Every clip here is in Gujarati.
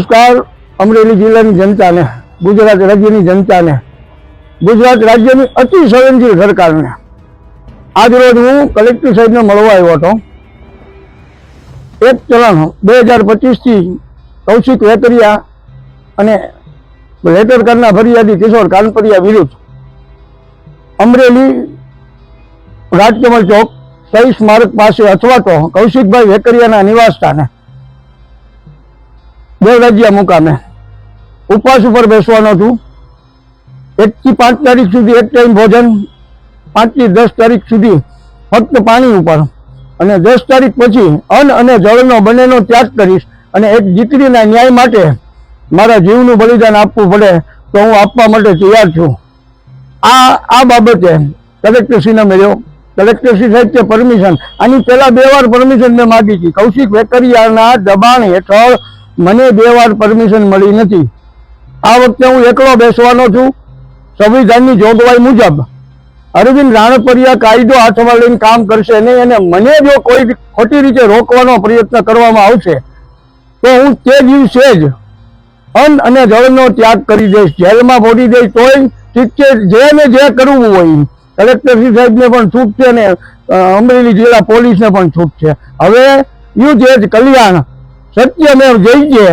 નમસ્કાર અમરેલી જિલ્લાની જનતાને, ગુજરાત રાજ્યની જનતાને, ગુજરાત રાજ્યની અતિ સંવેદનશીલ સરકારને. આજરોજ હું કલેક્ટર સાહેબને મળવા આવ્યો હતો. એક ચલણ બે હજાર પચીસથી કૌશિક વેતરિયા અને લેટર ફરિયાદી કિશોર કાનપરિયા વિરુદ્ધ અમરેલી રાજકમલ ચોક સહી સ્મારક પાસે અથવા તો કૌશિકભાઈ વેકરિયાના નિવાસ સ્થાને દેવરાજ્યા મુકામે. ઉપવાસ ઉપર બેસવાનો છું. એકથી પાંચ તારીખ સુધી એક ટાઈમ ભોજન પાંચથી દસ તારીખ સુધી ફક્ત પાણી ઉપર. અને દસ તારીખ પછી અન્ન અને જળનો બંનેનો ત્યાગ કરીશ અને એક દીકરીના ન્યાય માટે મારા જીવનું બલિદાન આપવું પડે તો હું આપવા માટે તૈયાર છું. આ આ બાબતે કલેક્ટરશ્રીને મળ્યો. કલેક્ટરશ્રી સાહેબ તે પરમિશન આની પહેલાં બે વાર પરમિશન મેં માગી હતી. કૌશિક વેકરિયાના દબાણ હેઠળ મને બે વાર પરમિશન મળી નથી. આ વખતે હું એકલો બેસવાનો છું. સંવિધાનની જોગવાઈ મુજબ. અરવિંદ રાણપરિયા કાયદો હાથમાં લઈને કામ કરશે નહીં અને મને જો કોઈ ખોટી રીતે રોકવાનો પ્રયત્ન કરવામાં આવશે, તો હું તે દિવસે જ અન્ન અને જળનો ત્યાગ કરી દઈશ. જેલમાં ફોડી દઈશ તોય ઠીક છે જેને જે કરવું હોય. કલેક્ટરશ્રી સાહેબને પણ છૂટ છે ને અમરેલી જિલ્લા પોલીસને પણ છૂટ છે. હવે યુ જ કલ્યાણ સત્યમેવ જયજે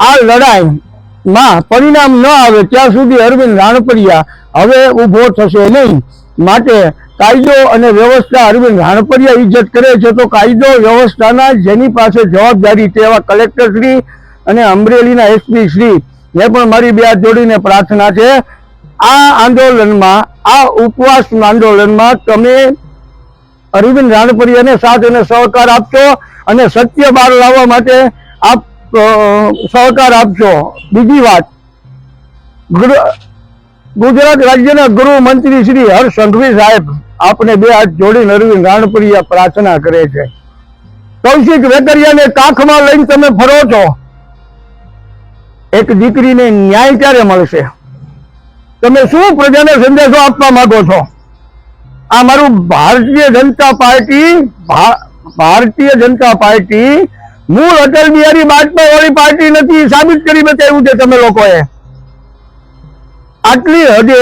આ લડાઈમાં પરિણામ ન આવે ત્યાં સુધી અરવિંદ રાણપરિયા હવે ઊભો થશે નહીં. માટે કાયદો અને વ્યવસ્થા અરવિંદ રાણપરિયા ઇજ્જત કરે છે તો કાયદો વ્યવસ્થાના જેની પાસે જવાબદારી તેવા કલેક્ટર શ્રી અને અમરેલીના એસપી શ્રી. ને પણ મારી બે જોડીને પ્રાર્થના છે. આ આંદોલનમાં, આ ઉપવાસ આંદોલનમાં તમે અરવિંદ રાણપરિયાને સાથ અને સહકાર આપશો અને સત્ય બહાર લાવવા માટે આપ સહકાર આપશો બીજી વાત ગુજરાત રાજ્યના ગૃહમંત્રી શ્રી હર્ષ સંઘવી સાહેબ આપને બે હાથ જોડીને અરવિંદ રાણપરિયા પ્રાર્થના કરે છે. કૌશિક વેકરિયાને કાખમાં લઈને તમે ફરો છો. એક દીકરીને ન્યાય ક્યારે મળશે? તમે શું પ્રજાને સંદેશો આપવા માંગો છો? આ મારું ભારતીય જનતા પાર્ટી ભારતીય જનતા પાર્ટી, મૂળ અટલ બિહારી વાજપેયી વાળી પાર્ટી નથી. સાબિત કરી બતાવ્યું છે તમે લોકોએ. આટલી હદે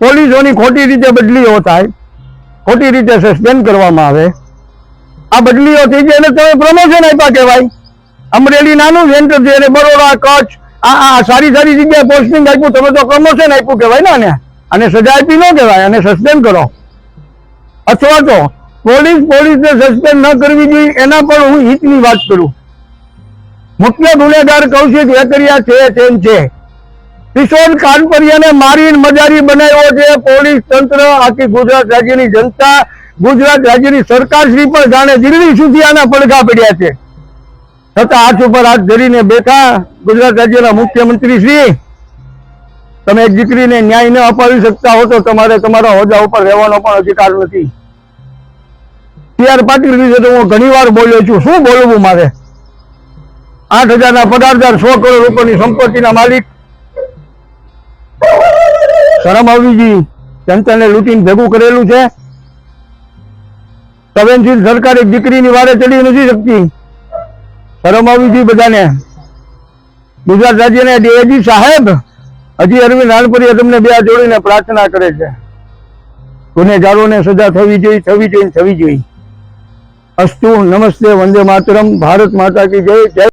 પોલીસોની ખોટી રીતે બદલીઓ થાય, ખોટી રીતે સસ્પેન્ડ કરવામાં આવે. આ બદલીઓ થઈ છે એને તમે પ્રમોશન આપ્યા કહેવાય. અમરેલી નાનું સેન્ટર છે અને બરોડા, કચ્છ, આ આ સારી સારી જગ્યાએ પોસ્ટિંગ આપ્યું. તમે તો પ્રમોશન આપ્યું કહેવાય ને અને સજા ન કહેવાય અને સસ્પેન્ડ કરો. અથવા તો પોલીસ પોલીસને સસ્પેન્ડ ન કરવી જોઈએ, એના પર હું હિતની વાત કરું. મુખ્ય ગુનેગાર કૌશિક વેકરિયા છે, તેમ છે. કિશોર કાનપરિયાને મારીને મજારી બનાવ્યો છે, પોલીસ તંત્ર, આખી ગુજરાત રાજ્યની જનતા, ગુજરાત રાજ્યની સરકાર શ્રી પણ જાણે દિલ્હી સુધી આના પડઘા પડ્યા છે. છતાં હાથ ઉપર હાથ ધરીને બેઠા ગુજરાત રાજ્યના મુખ્યમંત્રી શ્રી તમે એક દીકરીને ન્યાય ન અપાવી શકતા હો તો તમારે તમારા હોદ્દા ઉપર રહેવાનો પણ અધિકાર નથી. સી આર પાટીલ વિશે તો હું ઘણી વાર બોલ્યો છું. શું બોલવું મારે? આઠ હજારના પગારદાર સો કરોડ રૂપિયાની સંપત્તિના માલિક. શરમ આવવીજી જનતાને લૂંટીને ભેગું કરેલું છે. સંવેદનશીલ સરકાર એક દીકરીની વારે ચડી નથી શકતી. શરમ આવીજી બધાને. ગુજરાત રાજ્યના ડીએજી સાહેબ હજી અરવિંદ નાનપરીએ તમને બે જોડીને પ્રાર્થના કરે છે. ગુનેગારોને સજા થવી જોઈએ થવી જોઈએ થવી જોઈએ. અસ્તુ નમસ્તે વંદે માતરમ, ભારત માતા કી જય જય